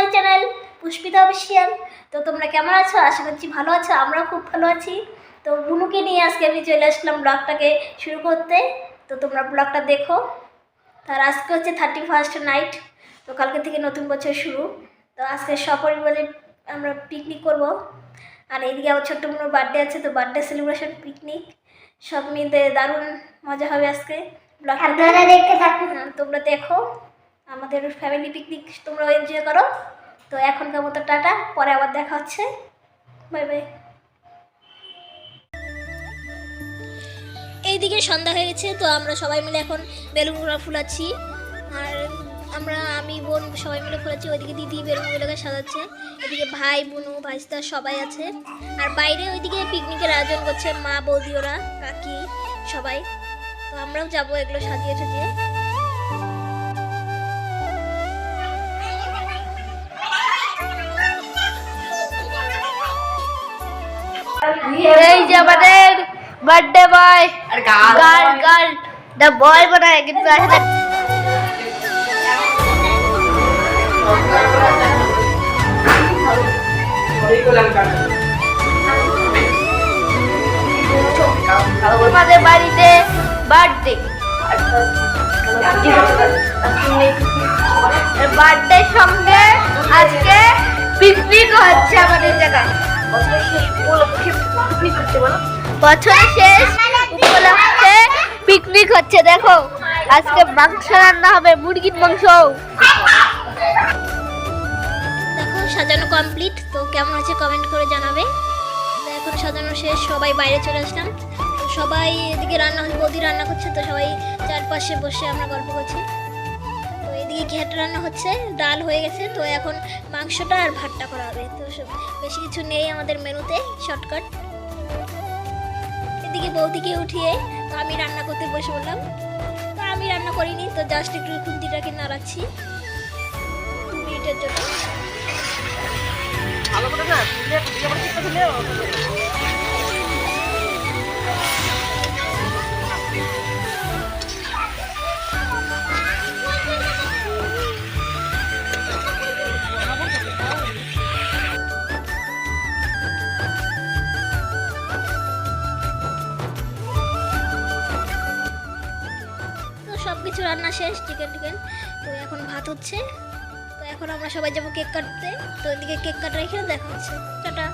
My channel Pushpita official তো তোমরা কেমন আছো? আশা করছি ভালো আছো আমরা খুব ভালো আছি। তো বুনুকে নিয়ে আজকে আমি চলে আসলাম ব্লগটাকে শুরু করতে। তো তোমরা ব্লগটা দেখো। তার আজকে হচ্ছে থার্টি ফার্স্ট নাইট তো কালকে থেকে নতুন বছর শুরু। তো আজকে সপরিবারে আমরা পিকনিক করব। আর এইদিকে আমার ছোট্ট বোনের বার্থডে আছে তো বার্থডে সেলিব্রেশন পিকনিক সব মিলে দারুণ মজা হবে আজকে। ব্লগটা দেখতে থাকুন। হ্যাঁ, তোমরা দেখো। আমাদের ফ্যামিলি পিকনিক তোমরা এনজয় করো। তো এখনকার মতো টাটা, পরে আবার দেখা হচ্ছে। বাই বাই এইদিকে সন্ধ্যা হয়ে গেছে, তো আমরা সবাই মিলে এখন বেলুনগুলো ফুলাচ্ছি। আর আমরা, আমি, বোন সবাই মিলে ফুলাচ্ছি, ওইদিকে দিদি বেলুনগুলোকে সাজাচ্ছে। এদিকে ভাই, বোনু, ভাইস্তা সবাই আছে। আর বাইরে ওইদিকে পিকনিকের আয়োজন করছে মা, বৌদি ওরা, কাকি সবাই। তো আমরাও যাব এগুলো সাজিয়ে সাজিয়ে। এই যে আমাদের birthday boy girl girl the boy বানায় কিন্তু আসলে আমাদের বাড়িতে বার্থডে বার্থডের সঙ্গে আজকে পিকনিক হচ্ছে আমাদের জায়গায় বছরের শেষ, উপলক্ষে পিকনিক হচ্ছে, দেখো। আজকে মাংস রান্না হবে, মুরগির মাংস। সাজানো কমপ্লিট তো কেমন আছে কমেন্ট করে জানাবে। এখন সাজানো শেষ, সবাই বাইরে চলে আসলাম। সবাই এদিকে রান্না হচ্ছে বৌদি রান্না করছে, তো সবাই চারপাশে বসে আমরা গল্প করছি। এদিকে ঘেট রান্না হচ্ছে, ডাল হয়ে গেছে, তো এখন মাংসটা আর ভাতটা করা হবে। তো বেশি কিছু নেই আমাদের মেনুতে শর্টকাট এদিকে বৌদিকে উঠিয়ে তো আমি রান্না করতে বসে বললাম তো আমি রান্না করিনি, তো জাস্ট একটু খুন্তিটাকে নাড়াচ্ছি মিনিটের জন্য। কিছু রান্না শেষ চিকেন টিকেন। তো এখন ভাত হচ্ছে। তো এখন আমরা সবাই যাব কেক কাটতে। তো ওইদিকে কেক কাটা রেখে দেখা হচ্ছে। টাটা।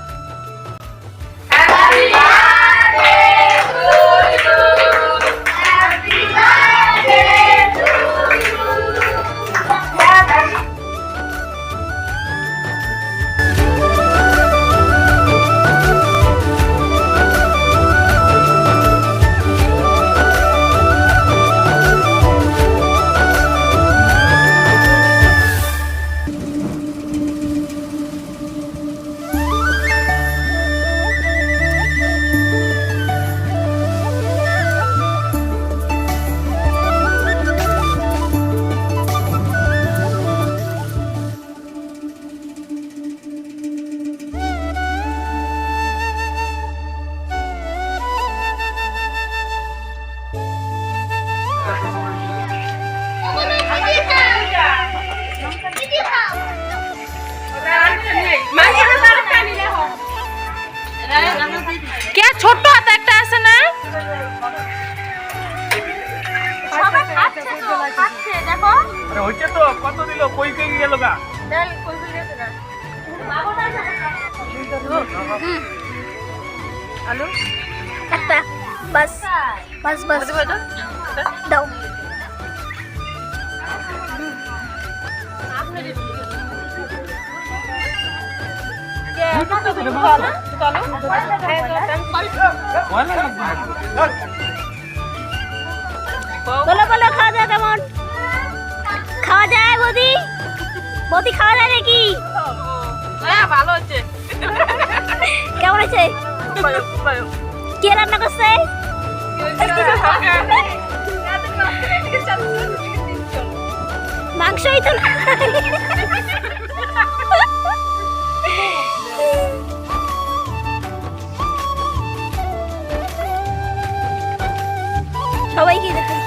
কে ছোট্ট হাতে একটা আছে না আরে হচ্ছে তো কত দিল কই কই গেল গা একটা বাস বাস বাস দাও বলো বলো, খাওয়া দাওয়া কেমন? খাওয়া যায় বৌদি? বৌদি খাওয়া যায় নাকি? ভালো হচ্ছে কেমন আছে কে রান্না করছে? মাংসই তো না। সবাইকে দেখাই